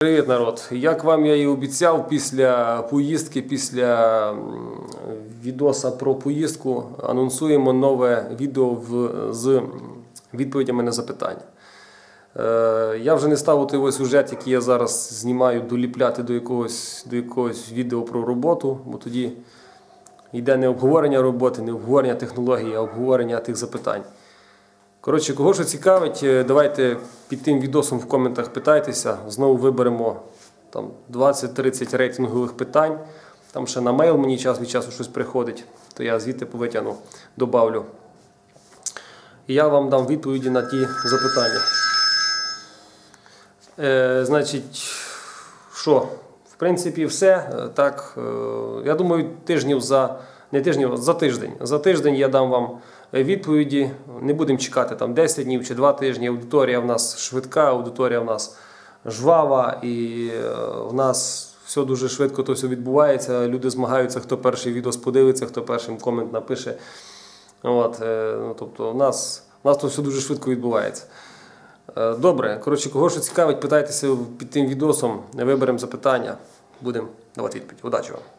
Привіт, народ! Як вам я і обіцяв, після поїздки, після відоса про поїздку анонсуємо нове відео в, з відповідями на запитання. Е, я вже не став той сюжет, який я зараз знімаю, доліпляти до якогось, до якогось відео про роботу, бо тоді йде не обговорення роботи, не обговорення технології, а обговорення тих запитань. Коротше, кого що цікавить, е, давайте під тим відосом в коментах питайтеся. Знову виберемо там 20-30 рейтингових питань. Там ще на мейл мені час від часу щось приходить, то я звідти повитягну, добавлю. І я вам дам відповіді на ті запитання. Е, значить, що? В принципі, все. Е, Так, е, я думаю, тижнів за не тижнів, за тиждень. За тиждень я дам вам відповіді. Не будемо чекати там 10 днів чи 2 тижні. Аудиторія в нас швидка, аудиторія в нас жвава, і е, в нас все дуже швидко то все відбувається. Люди змагаються, хто перший відео подивиться, хто першим комент напише. От, е, ну, тобто, у нас, у нас то все дуже швидко відбувається. Е, Добре, коротше, кого що цікавить, питайтеся під тим відосом, виберемо запитання, будемо давати відповідь. Удачі вам!